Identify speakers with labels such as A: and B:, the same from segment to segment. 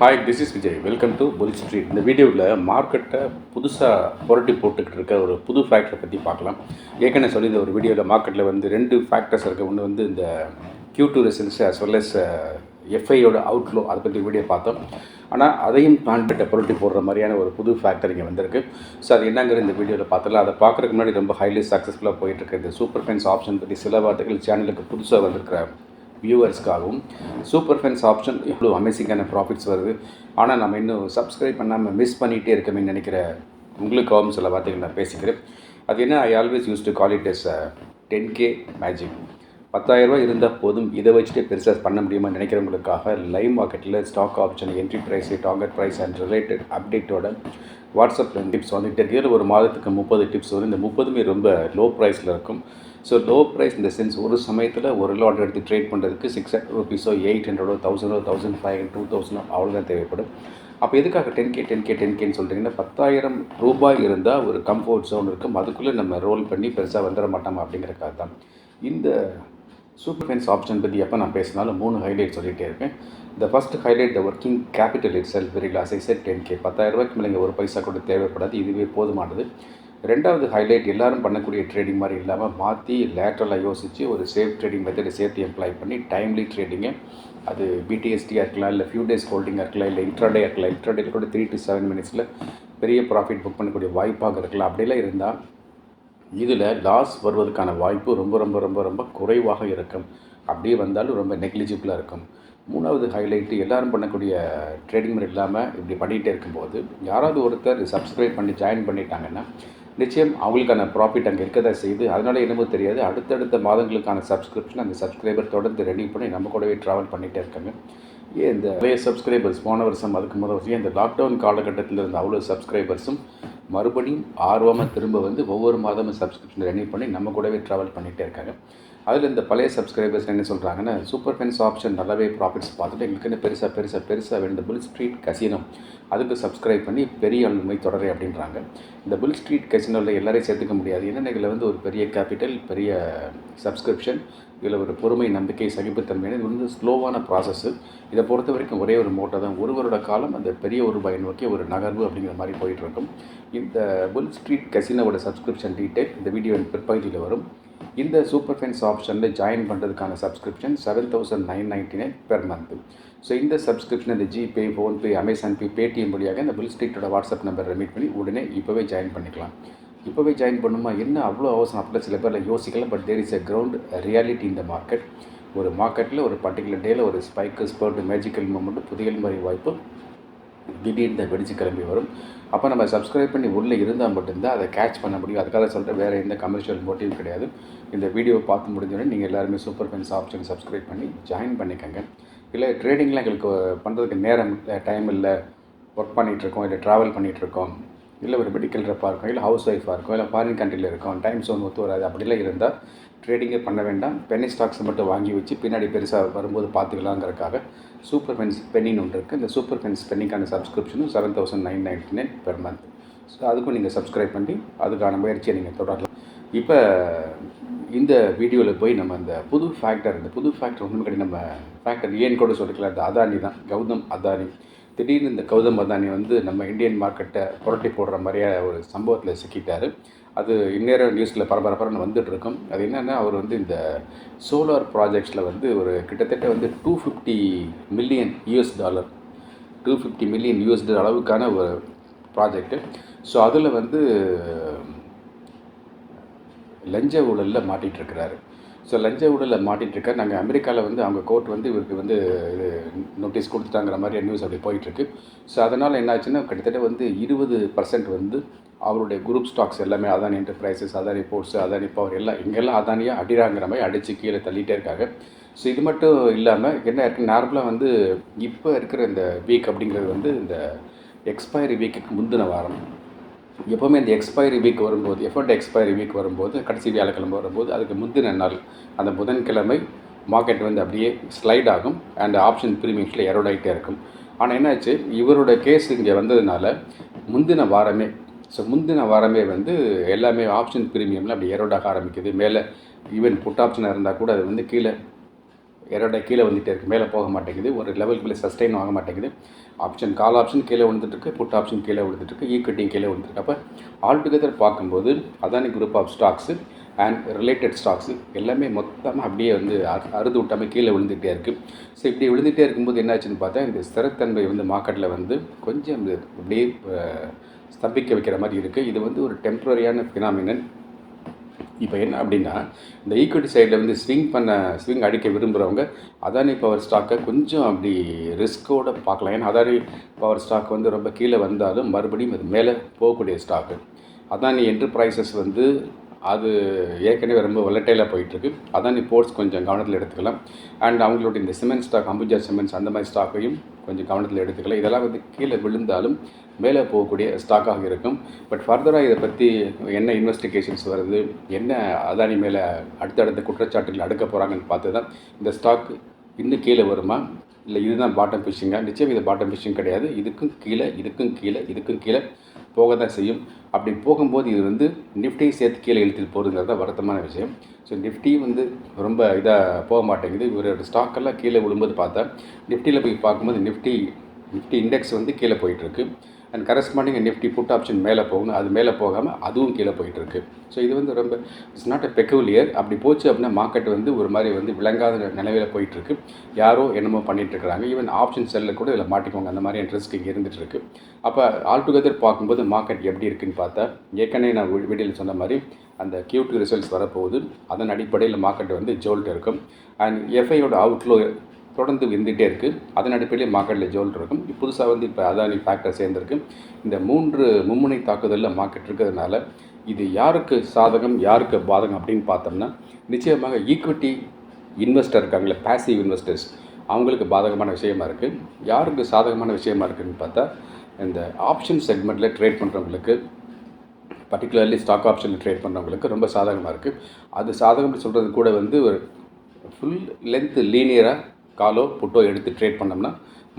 A: Hi this is Vijay welcome to Bull Street இந்த வீடியோவில் மார்க்கெட்டை புதுசாக புரட்டி போட்டுக்கிட்டு இருக்க ஒரு புது ஃபேக்டரை பற்றி பார்க்கலாம். ஏற்கனவே சொல்லி இந்த ஒரு வீடியோவில் மார்க்கெட்டில் வந்து ரெண்டு ஃபேக்டர்ஸ் இருக்குது ஒன்று வந்து இந்த Q two results as well as எஃப்ஐயோட outlook அதை பற்றி வீடியோ பார்த்தோம். ஆனால் அதையும் தாண்டிட்ட புரட்டி போடுற மாதிரியான ஒரு புது ஃபேக்டர் இங்கே வந்திருக்கு. ஸோ அது என்னங்கிற இந்த வீடியோவில் பார்த்தலாம் அதை பார்க்குறதுக்கு முன்னாடி ரொம்ப ஹைலி சக்ஸஸ்ஃபுல்லாக போயிட்டுருக்கு இந்த சூப்பர் ஃபைன்ஸ் ஆப்ஷன் பற்றி சில வார்த்தைகள் சேனலுக்கு புதுசாக வந்திருக்கிற வியூவர்ஸ்க்காகவும். சூப்பர் ஃபென்ஸ் ஆப்ஷன் இவ்வளோ அமேசிங்கான ப்ராஃபிட்ஸ் வருது. ஆனால் நம்ம இன்னும் சப்ஸ்கிரைப் பண்ணாமல் மிஸ் பண்ணிகிட்டே இருக்கமே நினைக்கிற உங்களுக்காகவும் சில வார்த்தைகள் நான் பேசிக்கிறேன். அது என்ன? I always use to call it as ten K magic பத்தாயிரரூபா இருந்தால் போதும். இதை வச்சுட்டு பெருசாக பண்ண முடியுமா நினைக்கிறவங்களுக்காக லைவ் மார்க்கெட்டில் stock option entry price target price and related அப்டேட்டோட WhatsApp tips வந்துட்டு இருக்கிற ஒரு மாதத்துக்கு முப்பது டிப்ஸ் வரும். இந்த முப்பதுமே ரொம்ப லோ ப்ரைஸில் இருக்கும். ஸோ லோ ப்ரைஸ் இந்த சென்ஸ் ஒரு சமயத்தில் ஒரு லாட் எடுத்து ட்ரேட் பண்ணுறதுக்கு சிக்ஸ் ஹண்ட்ரட் ருபீஸோ எயிட் ஹண்ட்ரடோ தௌசண்டோ தௌசண்ட் ஃபைவ் ஹண்ட்ரட் டூ தௌசண்டோ அவ்வளோதான் தேவைப்படும். அப்போ எதுக்காக ten K ten K ten கேன்னு சொல்கிறீங்கன்னா பத்தாயிரம் ரூபாய் இருந்தால் ஒரு கம்ஃபர்ட் ஜோன் இருக்கும். அதுக்குள்ளே நம்ம ரோல் பண்ணி பெருசாக வந்துட மாட்டோம் அப்படிங்கிறக்காக தான். இந்த சூப்பர் ஃபென்ஸ் ஆப்ஷன் பற்றி எப்போ நான் பேசினாலும் மூணு ஹைலைட் சொல்லிகிட்டே இருக்கேன் இந்த first highlight the working capital itself very less I set ten K பத்தாயிரம் ரூபாய்க்கு மேலே ஒரு பைசா கூட தேவைப்படாது. இதுவே போதுமானது. ரெண்டாவது ஹைலைட் எல்லாரும் பண்ணக்கூடிய ட்ரேடிங் மாதிரி இல்லாமல் மாற்றி லேட்டரலாக யோசித்து ஒரு சேஃப் ட்ரேடிங் மெத்தடை சேர்த்து எம்ப்ளாய் பண்ணி டைம்லி ட்ரேடிங்கை அது பிடிஎஸ்டியாக இருக்கலாம் இல்லை ஃபியூ டேஸ் ஹோல்டிங்காக இருக்கலாம் இல்லை இன்ட்ராடே இருக்கலாம். இன்ட்ராடே கூட த்ரீ டு செவன் மினிட்ஸில் பெரிய ப்ராஃபிட் புக் பண்ணக்கூடிய வாய்ப்பாக இருக்கலாம். அப்படிலாம் இருந்தால் இதில் லாஸ் வருவதற்கான வாய்ப்பு ரொம்ப ரொம்ப ரொம்ப ரொம்ப குறைவாக இருக்கும். அப்படியே வந்தாலும் ரொம்ப நெக்லிஜிபிளாக இருக்கும். மூணாவது ஹைலைட்டு எல்லோரும் பண்ணக்கூடிய ட்ரேடிங் முறை இல்லாமல் இப்படி பண்ணிகிட்டே இருக்கும்போது யாராவது ஒருத்தர் சப்ஸ்கிரைப் பண்ணி ஜாயின் பண்ணிட்டாங்கன்னா நிச்சயம் அவங்களுக்கான ப்ராஃபிட் அங்கே இருக்கதா செய்து அதனால் என்னமோ தெரியாது. அடுத்தடுத்த மாதங்களுக்கான சப்ஸ்கிரிப்ஷன் அந்த சப்ஸ்கிரைபர் தொடர்ந்து ரெடி பண்ணி நம்ம கூடவே ட்ராவல் பண்ணிகிட்டே இருக்காங்க. ஏன் இந்த நிறைய சப்ஸ்கிரைபர்ஸ் போன வருஷம் அதுக்கு முதல் வருஷம் இந்த லாக்டவுன் காலகட்டத்தில் இருந்த அவ்வளோ சப்ஸ்கிரைபர்ஸும் மறுபடியும் ஆர்வமாக திரும்ப வந்து ஒவ்வொரு மாதமும் சப்ஸ்கிரிப்ஷன் ரெனியூ பண்ணி நம்ம கூடவே ட்ராவல் பண்ணிகிட்டே இருக்காங்க. அதில் இந்த பழைய சப்ஸ்கிரைபர்ஸ் என்ன சொல்கிறாங்கன்னா சூப்பர் ஃபென்ஸ் ஆப்ஷன் நல்லாவே ப்ராஃபிட்ஸ் பார்த்துட்டு எங்களுக்கு என்ன பெருசாக பெருசாக பெருசாக வேணும். இந்த புல் ஸ்ட்ரீட் கசினோ அதுக்கு சப்ஸ்கிரைப் பண்ணி பெரிய அலுமை தொடரே அப்படின்றாங்க. இந்த புல் ஸ்ட்ரீட் கசினோவில் எல்லாரையும் சேர்த்துக்க முடியாது. ஏன்னா இதில் வந்து ஒரு பெரிய கேபிட்டல் பெரிய சப்ஸ்கிரிப்ஷன் இதில் ஒரு பொறுமை நம்பிக்கை சகிப்புத்தன்மை இது வந்து ஸ்லோவான ப்ராசஸ்ஸு இதை பொறுத்த வரைக்கும் ஒரே ஒரு மோட்டை தான். ஒரு வருட காலம் அந்த பெரிய ஒரு ரூபாய் நோக்கி ஒரு நகர்வு அப்படிங்கிற மாதிரி போயிட்டுருக்கும் இந்த புல் ஸ்ட்ரீட் கசினோட சப்ஸ்கிரிப்ஷன் டீட்டெயில் இந்த வீடியோவின் பிற்பகுதியில் வரும். இந்த சூப்பர் ஃபென்ஸ் ஆப்ஷனில் ஜாயின் பண்ணுறதுக்கான subscription seven thousand nine ninety nine per month so இந்த சப்ஸ்கிரிப்ஷன் இந்த GPay PhonePe Amazon Pay Paytm வழியாக இந்த பில் ஸ்ட்ரீட்டோட வாட்ஸ்அப் நம்பர் மீட் பண்ணி உடனே இப்போவே ஜாயின் பண்ணிக்கலாம். இப்போவே ஜாயின் பண்ணுமா? என்ன அவ்வளோ அவசரம்? அப்படிலாம் சில பேரில் யோசிக்கலாம் but there is a ground reality இந்த மார்க்கெட் ஒரு மார்க்கெட்டில் ஒரு பர்டிகுலர் டேயில் ஒரு ஸ்பைக்கு ஸ்பர்ட் மேஜிக்கல் மூமெண்ட் புதிய முறை வாய்ப்பு திடீர்னு வெடிச்சு கிளம்பி வரும். அப்போ நம்ம சப்ஸ்கிரைப் பண்ணி உள்ளே இருந்தால் மட்டும்தான் அதை கேட்ச் பண்ண முடியும். அதுக்காக சொல்லிட்டு வேறு எந்த கமர்ஷியல் மோட்டிவ் கிடையாது. இந்த வீடியோவை பார்த்து முடிஞ்சோடனே நீங்கள் எல்லாருமே சூப்பர் ஃபென்ஸ் ஆப்ஷன் சப்ஸ்கிரைப் பண்ணி ஜாயின் பண்ணிக்கோங்க. இல்லை ட்ரேடிங்லாம் எங்களுக்கு பண்ணுறதுக்கு நேரம் டைம் இல்லை. ஒர்க் பண்ணிகிட்ருக்கோம் இல்லை ட்ராவல் பண்ணிகிட்ருக்கோம் இல்லை ஒரு மெடிக்கல் ரெப்பாக இருக்கும் இல்லை ஹவுஸ் ஒய்ஃபாக இருக்கும் இல்லை ஃபாரின் கண்ட்ரியில் இருக்கும் டைம் சோன் ஒத்து வராது. அப்படிலாம் இருந்தால் ட்ரேடிங்கே பண்ண வேண்டாம். பென்னி ஸ்டாக்ஸை மட்டும் வாங்கி வச்சு பின்னாடி பெருசாக வரும்போது பார்த்துக்கலாங்கிறதுக்காக சூப்பர் ஃபென்ஸ் பென்னின்னு ஒன்று இருக்குது இந்த சூப்பர் ஃபென்ஸ் பென்னிக்கான சப்ஸ்கிரிப்ஷனும் seven thousand nine ninety nine per month so அதுக்கும் நீங்கள் சப்ஸ்கிரைப் பண்ணி அதுக்கான முயற்சியை நீங்கள் தொடரலாம். இப்போ இந்த வீடியோவில் போய் நம்ம இந்த புது ஃபேக்டர் இந்த புது ஃபேக்டர் ஒன்றும் கிடையாது நம்ம ஃபேக்டர் ஏன்னு கூட சொல்லிக்கலாம். அந்த அதானி தான் கௌதம் அதானி. திடீர்னு இந்த கௌதம் அதானி வந்து நம்ம இந்தியன் மார்க்கெட்டை புரட்டி போடுற மாதிரியான ஒரு சம்பவத்தில் சிக்கிட்டார். அது இந்நேரம் நியூஸில் பரபரப்பரன்னு வந்துட்டு இருக்கும். அது என்னென்னா அவர் வந்து இந்த சோலார் ப்ராஜெக்ட்ஸில் வந்து ஒரு கிட்டத்தட்ட வந்து two fifty million US dollar two fifty million US dollar அளவுக்கான ஒரு ப்ராஜெக்ட்டு ஸோ அதில் வந்து லஞ்ச ஊழலில் மாட்டிகிட்ருக்கிறாரு ஸோ லஞ்ச ஊழலில் மாட்டிகிட்ருக்கார் நாங்கள் அமெரிக்காவில் வந்து அவங்க கோர்ட் வந்து இவருக்கு வந்து இது நோட்டீஸ் கொடுத்துட்டாங்கிற மாதிரி நியூஸ் அப்படி போயிட்டுருக்கு ஸோ அதனால் என்னாச்சுன்னா கிட்டத்தட்ட வந்து இருபது பர்சன்ட் வந்து அவருடைய குரூப் ஸ்டாக்ஸ் எல்லாமே Adani Enterprises Adani Ports Adani Power எல்லாம் இங்கெல்லாம் அதானியாக அடிறாங்கிற மாதிரி அடித்து கீழே தள்ளிகிட்டே இருக்காங்க. ஸோ இது மட்டும் இல்லாமல் என்ன இருக்குது நார்மலாக வந்து இப்போ இருக்கிற இந்த வீக் அப்படிங்கிறது வந்து இந்த எக்ஸ்பைரி வீக்குக்கு முந்தின வாரம். எப்போவுமே இந்த எக்ஸ்பைரி வீக் வரும்போது எஃபர்ட் எக்ஸ்பைரி வீக் வரும்போது கடைசி வியாழக்கிழமை வரும்போது அதுக்கு முந்தின நாள் அந்த புதன்கிழமை மார்க்கெட் வந்து அப்படியே ஸ்லைட் ஆகும் அண்ட் ஆப்ஷன் ப்ரீமியம்ஸில் எரோடாயிட்டே இருக்கும். ஆனால் என்னாச்சு? இவரோட கேஸ் இங்கே வந்ததுனால முந்தின வாரமே ஸோ முந்தின வாரமே வந்து எல்லாமே ஆப்ஷன் ப்ரீமியமில் அப்படி எரோடாக ஆரம்பிக்குது. மேலே ஈவன் புட் ஆப்ஷனாக இருந்தால் கூட அது வந்து கீழே எரோட கீழே வந்துகிட்டே இருக்குது மேலே போக மாட்டேங்குது. ஒரு லெவலுக்குள்ளே சஸ்டெயின் ஆக மாட்டேங்குது. ஆப்ஷன் கால் ஆப்ஷன் கீழே விழுந்துட்டுருக்கு. புட் ஆப்ஷன் கீழே விழுந்துட்டுருக்கு. E ஈக்விட்டியும் கீழே விழுந்துருக்கு அப்போ ஆல் டுகெதர் பார்க்கும்போது Adani group of stocks and related stocks எல்லாமே மொத்தமாக அப்படியே வந்து அறுது விட்டாமல் கீழே விழுந்துகிட்டே இருக்குது ஸோ இப்படி விழுந்துகிட்டே இருக்கும்போது என்னாச்சுன்னு பார்த்தா இந்த ஸ்திரத்தன்மை வந்து மார்க்கெட்டில் வந்து கொஞ்சம் அப்படியே ஸ்தம்பிக்க வைக்கிற மாதிரி இருக்குது இது வந்து ஒரு டெம்ப்ரரியான ஃபினாமினன் இப்போ என்ன அப்படின்னா இந்த ஈக்விட்டி சைடில் வந்து ஸ்விங் பண்ண ஸ்விங் அடிக்க விரும்புகிறவங்க அதானி பவர் ஸ்டாக்கை கொஞ்சம் அப்படி ரிஸ்க்கோடு பார்க்கலாம். ஏன்னா அதானி பவர் ஸ்டாக் வந்து ரொம்ப கீழே வந்தாலும் மறுபடியும் அது மேலே போகக்கூடிய ஸ்டாக்கு அதானி என்டர்பிரைசஸ் வந்து அது ஏற்கனவே ரொம்ப வெள்ளட்டையில் போயிட்டுருக்கு. அதானி போர்ட்ஸ் கொஞ்சம் கவனத்தில் எடுத்துக்கலாம். அண்ட் அவங்களோட இந்த சிமெண்ட் ஸ்டாக் அம்புஜா சிமெண்ட்ஸ் அந்த மாதிரி ஸ்டாக்கையும் கொஞ்சம் கவனத்தில் எடுத்துக்கலாம். இதெல்லாம் வந்து கீழே விழுந்தாலும் மேலே போகக்கூடிய ஸ்டாக்காக இருக்கும். பட் ஃபர்தராக இதை பற்றி என்ன இன்வெஸ்டிகேஷன்ஸ் வருது? என்ன அதானி மேலே அடுத்தடுத்த குற்றச்சாட்டுகள் அடுக்க போகிறாங்கன்னு பார்த்து தான் இந்த ஸ்டாக் இன்னும் கீழே வருமா? இல்லை இதுதான் பாட்டம் ஃபிஷிங்காக நிச்சயம் இது பாட்டம் ஃபிஷிங் கிடையாது. இதுக்கும் கீழே இதுக்கும் கீழே இதுக்கும் கீழே போக தான் செய்யும். அப்படி போகும்போது இது வந்து நிஃப்டியை சேர்த்து கீழே இழுத்துட்டு போகிறதுங்கிறது தான் வருத்தமான விஷயம். ஸோ நிஃப்டி வந்து ரொம்ப இதாக போக மாட்டேங்குது. இவரோட ஸ்டாக்கெல்லாம் கீழே விழும்போது பார்த்தா நிஃப்டியில் போய் பார்க்கும்போது நிஃப்டி நிஃப்டி இண்டெக்ஸ் வந்து கீழே போயிட்டுருக்கு and corresponding Nifty put option மேலே போகணும் அது மேலே போகாமல் அதுவும் கீழே போயிட்டுருக்கு. ஸோ இது வந்து ரொம்ப இட்ஸ் நாட் அ பெக்குலியர் அப்படி போச்சு அப்படின்னா மார்க்கெட் வந்து ஒரு மாதிரி வந்து விளங்காத நிலவில் போயிட்டுருக்கு. யாரோ என்னமோ பண்ணிட்டு ஈவன் ஆப்ஷன் செல்லில் கூட இதில் மாட்டிக்கோங்க. அந்த மாதிரி இன்ட்ரெஸ்ட் இங்கே இருந்துகிட்ருக்கு அப்போ ஆல் டுகெதர் பார்க்கும்போது மார்க்கெட் எப்படி இருக்குன்னு பார்த்தா ஏற்கனவே நான் வீடியோவில் சொன்ன மாதிரி அந்த கியூட் ரிசல்ட்ஸ் வரப்போகுது. அதன் அடிப்படையில் மார்க்கெட் வந்து ஜோல்ட் இருக்கும். அண்ட் எஃப்ஐயோட அவுட்லோ தொடர்ந்து விந்துகிட்டே இருக்குது அதன் அடிப்படையில் மார்க்கெட்டில் ஜோல் இருக்கும். புதுசாக வந்து இப்போ அதானி ஃபேக்டர் சேர்ந்துருக்கு. இந்த மூன்று மும்முனை தாக்குதலில் மார்க்கெட் இருக்கிறதுனால இது யாருக்கு சாதகம் யாருக்கு பாதகம் அப்படின்னு பார்த்தோம்னா நிச்சயமாக ஈக்விட்டி இன்வெஸ்டர் இருக்காங்களே பாசிவ் இன்வெஸ்டர்ஸ் அவங்களுக்கு பாதகமான விஷயமா இருக்குது யாருக்கு சாதகமான விஷயமா இருக்குதுன்னு பார்த்தா இந்த ஆப்ஷன் செக்மெண்ட்டில் ட்ரேட் பண்ணுறவங்களுக்கு பர்டிகுலர்லி ஸ்டாக் ஆப்ஷனில் ட்ரேட் பண்ணுறவங்களுக்கு ரொம்ப சாதகமாக இருக்குது அது சாதகம்னு சொல்கிறது கூட வந்து ஒரு ஃபுல் லென்த்து லீனியராக காலோ புட்டோ எடுத்து ட்ரேட் பண்ணோம்னா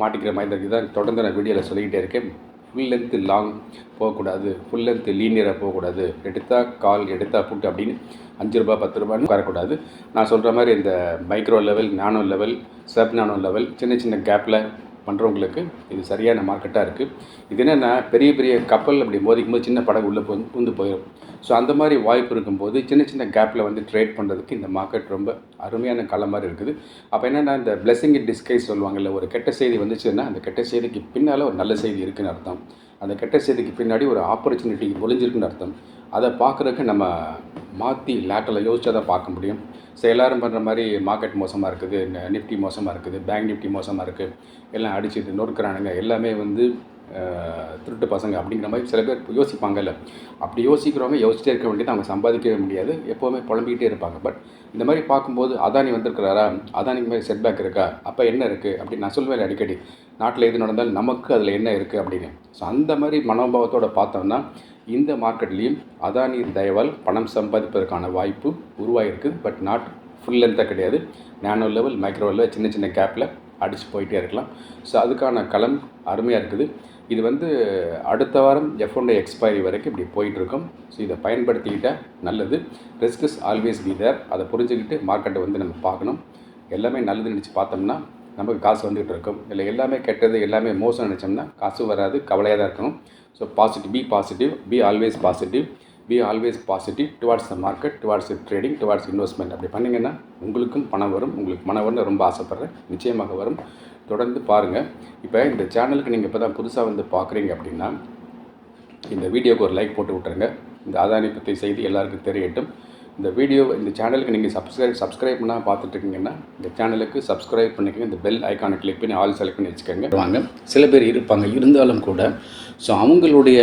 A: மாட்டிக்கிற மாதிரி தான் இதுதான் தொடர்ந்து நான் வீடியோவில் சொல்லிக்கிட்டே இருக்கேன். ஃபுல் லென்த்து லாங் போகக்கூடாது. ஃபுல் லென்த்து லீனியராக போகக்கூடாது. எடுத்தால் கால் எடுத்தால் புட்டு அப்படின்னு அஞ்சு ரூபா பத்து ரூபான்னு வரக்கூடாது நான் சொல்கிற மாதிரி இந்த micro level nano level sub nano level சின்ன சின்ன கேப்பில் பண்ணுறவங்களுக்கு இது சரியான மார்க்கெட்டாக இருக்குது இது என்னென்னா பெரிய பெரிய கப்பல் அப்படி மோதிக்கும் போது சின்ன படகு உள்ளே போய் பூந்து போயிடும் ஸோ அந்த மாதிரி வாய்ப்பு இருக்கும்போது சின்ன சின்ன கேப்பில் வந்து ட்ரேட் பண்ணுறதுக்கு இந்த மார்க்கெட் ரொம்ப அருமையான காலம் மாதிரி இருக்குது. அப்போ என்னென்னா இந்த பிளெஸிங் இன் டிஸ்கைஸ் சொல்லுவாங்கல்ல ஒரு கெட்ட செய்தி வந்துச்சுன்னா அந்த கெட்ட செய்திக்கு பின்னால் ஒரு நல்ல செய்தி இருக்குன்னு அர்த்தம். அந்த கெட்ட செய்திக்கு பின்னாடி ஒரு ஆப்பர்ச்சுனிட்டி ஒளிஞ்சிருக்குன்னு அர்த்தம். அதை பார்க்குறதுக்கு நம்ம மாற்றி லேட்டரில் யோசிச்சா தான் பார்க்க முடியும். ஸோ எல்லாரும் பண்ணுற மாதிரி மார்க்கெட் மோசமாக இருக்குது நிஃப்டி மோசமாக இருக்குது பேங்க் நிஃப்டி மோசமாக இருக்குது எல்லாம் அடிச்சுட்டு நொறுக்கிறானுங்க. எல்லாமே வந்து திருட்டு பசங்க அப்படிங்கிற மாதிரி சில பேர் யோசிப்பாங்கல்ல. அப்படி யோசிக்கிறவங்க யோசிச்சிட்டே இருக்க வேண்டியது அவங்க சம்பாதிக்கவே முடியாது. எப்போவுமே புலம்பிக்கிட்டே இருப்பாங்க. பட் இந்த மாதிரி பார்க்கும்போது அதானி வந்திருக்கிறாரா? அதானிக்கு மாதிரி செட்பேக் இருக்கா? அப்போ என்ன இருக்குது அப்படின்னு நான் சொல்வேன் அடிக்கடி. நாட்டில் எது நடந்தாலும் நமக்கு அதில் என்ன இருக்குது அப்படின்னு. ஸோ அந்த மாதிரி மனோபாவத்தோடு பார்த்தோம்னா இந்த மார்க்கெட்லேயும் அதானி தயவால் பணம் சம்பாதிப்பதற்கான வாய்ப்பு உருவாகிருக்கு பட் நாட் ஃபுல் லென்த்தாக கிடையாது. நானோ லெவல் மைக்ரோ லெவல் சின்ன சின்ன கேப்பில் அடித்து போயிட்டே இருக்கலாம். ஸோ அதுக்கான களம் அருமையாக இருக்குது. இது வந்து அடுத்த வாரம் எஃப் ஒன் எக்ஸ்பைரி வரைக்கும் இப்படி போயிட்டுருக்கும். ஸோ இதை பயன்படுத்திக்கிட்டால் நல்லது. Risk is always be there அதை புரிஞ்சுக்கிட்டு மார்க்கெட்டை வந்து நம்ம பார்க்கணும். எல்லாமே நல்லது நினச்சி பார்த்தோம்னா நமக்கு காசு வந்துகிட்டு இருக்கும் இல்லை எல்லாமே கெட்டது எல்லாமே மோசம் நினச்சோம்னா காசு வராது கவலையாக தான் இருக்கணும். So positive be positive be always positive be always positive towards the market towards trading towards investment அப்படி பண்ணிங்கன்னா உங்களுக்கும் பணம் வரும். உங்களுக்கு பணம் வரும்னு ரொம்ப ஆசைப்பட்றேன். நிச்சயமாக வரும். தொடர்ந்து பாருங்கள் இப்போ இந்த சேனலுக்கு நீங்கள் இப்போ தான் புதுசாக வந்து பார்க்குறீங்க அப்படின்னா இந்த வீடியோவுக்கு ஒரு லைக் போட்டு விட்டுருங்க. இந்த அதானி பற்றி செய்தி எல்லாருக்கும் தெரியட்டும். இந்த வீடியோ இந்த சேனலுக்கு நீங்கள் சப்ஸ்கிரைப் சப்ஸ்கிரைப் பண்ணால் பார்த்துட்டு இருக்கீங்கன்னா இந்த சேனலுக்கு சப்ஸ்கிரைப் பண்ணிக்கோங்க. இந்த பெல் ஐக்கானை கிளிக் பண்ணி ஆல் செலக்ட் பண்ணி வச்சுக்கோங்க. வாங்க. சில பேர் இருப்பாங்க. இருந்தாலும் கூட ஸோ அவங்களுடைய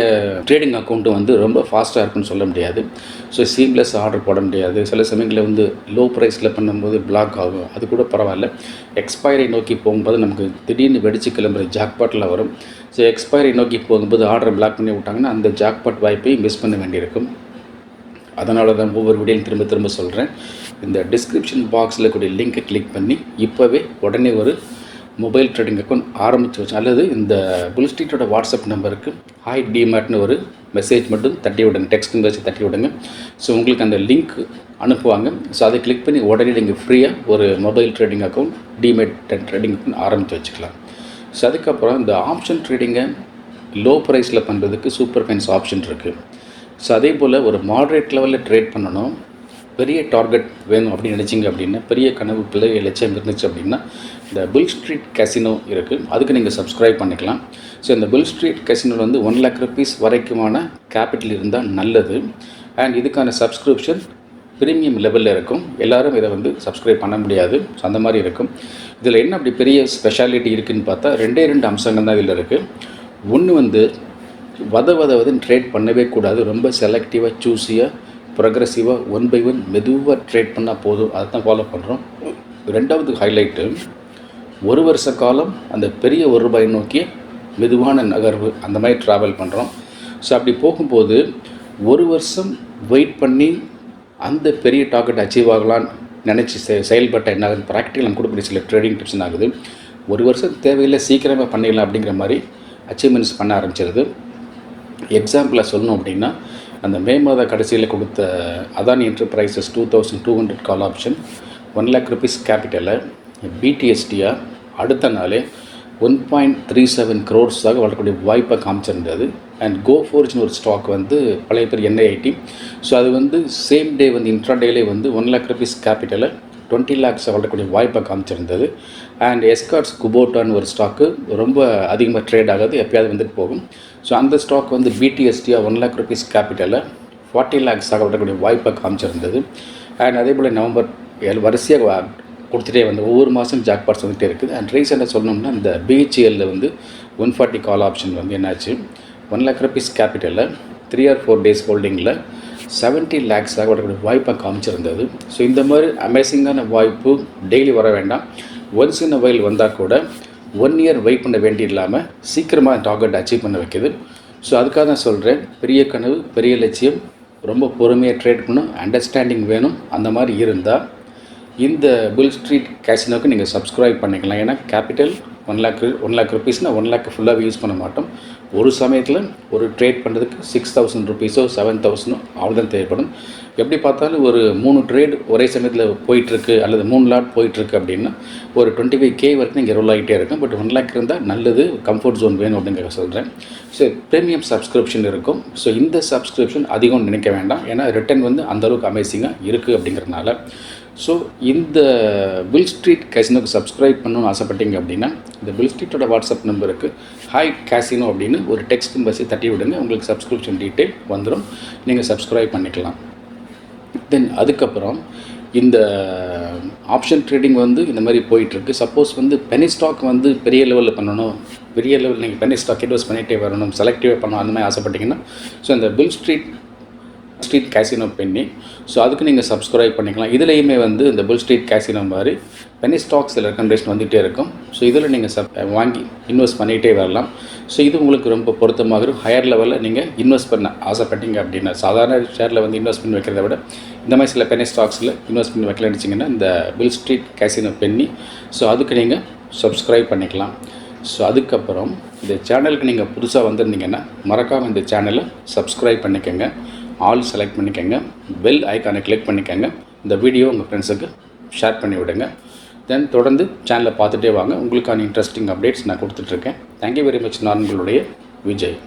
A: ட்ரேடிங் அக்கௌண்ட்டு வந்து ரொம்ப ஃபாஸ்ட்டாக இருக்குன்னு சொல்ல முடியாது. ஸோ சீம்லெஸ் ஆர்டர் போட முடியாது. சில சமயங்களில் வந்து லோ ப்ரைஸில் பண்ணும்போது பிளாக் ஆகும். அது கூட பரவாயில்ல. எக்ஸ்பைரி நோக்கி போகும்போது நமக்கு திடீர்னு வெடிச்சு கிளம்புற ஜாக்பாட்டில் வரும். ஸோ எக்ஸ்பைரி நோக்கி போகும்போது ஆர்டர் பிளாக் பண்ணி விட்டாங்கன்னா அந்த ஜாக்பாட் வாய்ப்பை மிஸ் பண்ண வேண்டியிருக்கும். அதனால தான் ஒவ்வொரு வீடியோயும் திரும்ப திரும்ப சொல்கிறேன் இந்த டிஸ்கிரிப்ஷன் பாக்ஸில் கூடிய லிங்க்கை கிளிக் பண்ணி இப்போவே உடனே ஒரு மொபைல் ட்ரேடிங் அக்கௌண்ட் ஆரம்பித்து வச்சு அல்லது இந்த புல்ஸ்ட்ரீட்டோட வாட்ஸ்அப் நம்பருக்கு ஹாய் டிமேட்னு ஒரு மெசேஜ் மட்டும் தட்டி விடுங்க. டெக்ஸ்ட் மெசேஜ் தட்டி விடுங்க. ஸோ உங்களுக்கு அந்த லிங்க் அனுப்புவாங்க. ஸோ அதை கிளிக் பண்ணி உடனே நீங்கள் ஃப்ரீயாக ஒரு mobile trading account demat trading account ஆரம்பித்து வச்சுக்கலாம். ஸோ அதுக்கப்புறம் இந்த ஆப்ஷன் ட்ரேடிங்கை லோ ப்ரைஸில் பண்ணுறதுக்கு சூப்பர் ஃபைன்ஸ் ஆப்ஷன் இருக்குது ஸோ அதே போல் ஒரு மாட்ரேட் லெவலில் ட்ரேட் பண்ணணும். பெரிய டார்கெட் வேணும் அப்படின்னு நினச்சிங்க அப்படின்னா பெரிய கனவு பிள்ளை லட்சியம் இருந்துச்சு அப்படின்னா இந்த புல் ஸ்ட்ரீட் கேசினோ இருக்குது அதுக்கு நீங்கள் சப்ஸ்கிரைப் பண்ணிக்கலாம். ஸோ இந்த புல் ஸ்ட்ரீட் கேசினோ வந்து ஒன் லேக் ருபீஸ் வரைக்குமான கேபிட்டல் இருந்தால் நல்லது. அண்ட் இதுக்கான சப்ஸ்கிரிப்ஷன் ப்ரீமியம் லெவலில் இருக்கும். எல்லாரும் இதை வந்து சப்ஸ்கிரைப் பண்ண முடியாது. ஸோ அந்த மாதிரி இருக்கும். இதில் என்ன அப்படி பெரிய ஸ்பெஷாலிட்டி இருக்குதுன்னு பார்த்தா ரெண்டே ரெண்டு அம்சங்கள் தான் இதில் இருக்குது ஒன்று வந்து வத வதவதுன்னு ட்ரேட் பண்ணவே கூடாது. ரொம்ப செலக்டிவாக சூஸியாக ப்ரொக்ரெசிவாக ஒன் பை ஒன் மெதுவாக ட்ரேட் பண்ணால் போதும். அதை தான் ஃபாலோ பண்ணுறோம் ரெண்டாவது ஹைலைட்டு ஒரு வருஷ காலம் அந்த பெரிய ஒரு ரூபாய் நோக்கி மெதுவான நகர்வு. அந்த மாதிரி ட்ராவல் பண்ணுறோம் ஸோ அப்படி போகும்போது ஒரு வருஷம் வெயிட் பண்ணி அந்த பெரிய டார்கெட் அச்சீவ் ஆகலான்னு நினச்சி செ செயல்பட்ட என்ன ஆகுது? ப்ராக்டிக்கல் நம்ம கொடுக்கக்கூடிய சில ட்ரேடிங் டிப்ஸ் என்ன ஆகுது? ஒரு வருஷம் தேவையில்லை சீக்கிரமாக பண்ணிடலாம் அப்படிங்கிற மாதிரி அச்சீவ்மெண்ட்ஸ் பண்ண ஆரம்பிச்சிருது. எக்ஸாம்பிளாக சொல்லணும் அப்படின்னா அந்த மே மாத கடைசியில் கொடுத்த Adani Enterprises two thousand two hundred call option one lakh rupees கேபிட்டலை பிடிஎஸ்டியாக அடுத்த நாளே ஒன் பாயிண்ட் த்ரீ செவன் க்ரோர்ஸாக வளரக்கூடிய வாய்ப்பை காமிச்சிருந்தது. அண்ட் கோ ஃபோர்ஜ்னு ஒரு ஸ்டாக் வந்து பழைய பேர் என்ஐஐடி ஸோ அது வந்து சேம் டே வந்து இன்ட்ராடேலே வந்து ஒன் லேக் ருபீஸ் கேபிட்டலை டுவெண்ட்டி லேக்ஸை வளரக்கூடிய வாய்ப்பை காமிச்சிருந்தது. அண்ட் எஸ்கார்ட்ஸ் குபோட்டான்னு ஒரு ஸ்டாக்கு ரொம்ப அதிகமாக ட்ரேட் ஆகாது எப்பயாவது வந்துட்டு போகும். ஸோ அந்த ஸ்டாக் வந்து பிடிஎஸ்டியாக ஒன் லேக் ருபீஸ் கேபிட்டலில் ஃபார்ட்டி லேக்ஸாக வளரக்கூடிய வாய்ப்பை காமிச்சிருந்தது. அண்ட் அதே போல் நவம்பர் ஏழு வரிசையாக கொடுத்துட்டே வந்து ஒவ்வொரு மாதம் ஜாக்பாட்ஸ் வந்துகிட்டே இருக்குது. அண்ட் ரீசெண்டாக சொல்லணும்னா இந்த பிஹெச்எல்லில் வந்து ஒன் ஃபார்ட்டி கால் ஆப்ஷன் வந்து என்னாச்சு? ஒன் லேக் ருபீஸ் கேபிட்டலில் த்ரீ ஆர் ஃபோர் டேஸ் ஹோல்டிங்கில் செவன்ட்டி லேக்ஸாக வரக்கூடிய வாய்ப்பாக காமிச்சிருந்தது. ஸோ இந்த மாதிரி அமேசிங்கான வாய்ப்பு டெய்லி வர வேண்டாம். ஒன்ஸ் இன் வயல் வந்தால் கூட ஒன் இயர் வெயிட் பண்ண வேண்டி இல்லாமல் சீக்கிரமாக டார்கெட் அச்சீவ் பண்ண வைக்கிது. ஸோ அதுக்காக தான் சொல்கிறேன் பெரிய கனவு பெரிய லட்சியம் ரொம்ப பொறுமையாக ட்ரேட் பண்ணணும் அண்டர்ஸ்டாண்டிங் வேணும் அந்த மாதிரி இருந்தால் இந்த புல் ஸ்ட்ரீட் கேசினோக்கு நீங்கள் சப்ஸ்கிரைப் பண்ணிக்கலாம். ஏன்னா capital one lakh one lakh ருபீஸ்னால் one lakh ஃபுல்லாக யூஸ் பண்ண மாட்டோம். ஒரு சமயத்தில் ஒரு ட்ரேட் பண்ணுறதுக்கு சிக்ஸ் தௌசண்ட் ருபீஸோ செவன் தௌசண்டோ அவ்வளோதான் தேவைப்படும். எப்படி பார்த்தாலும் ஒரு மூணு ட்ரேட் ஒரே சமயத்தில் போயிட்டுருக்கு அல்லது மூணு லாட் போயிட்டுருக்கு அப்படின்னா ஒரு டுவெண்ட்டி ஃபைவ் கே வரைக்கும் இங்கே ரோல் ஆகிட்டே இருக்கும். பட் ஒன் லேக் இருந்தால் நல்லது கம்ஃபர்ட் ஜோன் வேணும் அப்படிங்கிற சொல்கிறேன் ஸோ ப்ரீமியம் சப்ஸ்கிரிப்ஷன் இருக்கும். ஸோ இந்த சப்ஸ்கிரிப்ஷன் அதிகம் நினைக்க வேண்டாம். ஏன்னா ரிட்டர்ன் வந்து அந்தளவுக்கு அமேசிங்காக இருக்குது அப்படிங்கிறனால ஸோ இந்த பில் ஸ்ட்ரீட் கேசினோக்கு சப்ஸ்கிரைப் பண்ணணும்னு ஆசைப்பட்டீங்க அப்படின்னா இந்த பில் ஸ்ட்ரீட்டோட வாட்ஸ்அப் நம்பருக்கு ஹாய் கேசினோ அப்படின்னு ஒரு டெக்ஸ்ட் மெசேஜ் தட்டி விடுங்க. உங்களுக்கு சப்ஸ்கிரிப்ஷன் டீட்டெயில் வந்துடும் நீங்கள் சப்ஸ்கிரைப் பண்ணிக்கலாம். தென் அதுக்கப்புறம் இந்த ஆப்ஷன் ட்ரேடிங் வந்து இந்த மாதிரி போயிட்டுருக்கு. சப்போஸ் வந்து பெனி ஸ்டாக் வந்து பெரிய லெவலில் பண்ணணும். பெரிய லெவலில் நீங்கள் பெனி ஸ்டாக் இன்வெஸ்ட் பண்ணிகிட்டே வரணும். செலக்டிவாக பண்ணணும். அந்த மாதிரி ஆசைப்பட்டீங்கன்னா ஸோ இந்த Bull Street street casino penny so அதுக்கு நீங்கள் சப்ஸ்கிரைப் பண்ணிக்கலாம். இதுலேயுமே வந்து இந்த புல் ஸ்ட்ரீட் கேசினோ மாதிரி பெனி ஸ்டாக்ஸ் சில ரெக்கமெண்டேஷன் வந்துகிட்டே இருக்கும். ஸோ இதில் நீங்கள் சப் வாங்கி இன்வெஸ்ட் பண்ணிகிட்டே வரலாம். ஸோ இது உங்களுக்கு ரொம்ப பொருத்தமாக இருக்கும். ஹையர் லெவலில் நீங்கள் இன்வெஸ்ட் பண்ண ஆசைப்பட்டீங்க அப்படின்னா சாதாரண ஷேரில் வந்து இன்வெஸ்ட் பண்ணி வைக்கிறத விட இந்த மாதிரி சில பெனி ஸ்டாக்ஸில் இன்வெஸ்ட் பண்ணி வைக்கலாம்னு இந்த Bull Street casino penny so அதுக்கு நீங்கள் சப்ஸ்கிரைப் பண்ணிக்கலாம். ஸோ அதுக்கப்புறம் இந்த சேனலுக்கு நீங்கள் புதுசாக வந்திருந்தீங்கன்னா மறக்காமல் இந்த சேனலை சப்ஸ்கிரைப் பண்ணிக்கோங்க. ஆல் செலக்ட் பண்ணிக்கோங்க. பெல் ஐக்கானை கிளிக் பண்ணிக்கோங்க. இந்த வீடியோ உங்கள் ஃப்ரெண்ட்ஸுக்கு ஷேர் பண்ணி விடுங்க. தென் தொடர்ந்து சேனலை பார்த்துட்டே வாங்க. உங்களுக்கான இன்ட்ரெஸ்டிங் அப்டேட்ஸ் நான் கொடுத்துட்ருக்கேன் தேங்க்யூ வெரி மச் நான் உங்களுடைய விஜய்.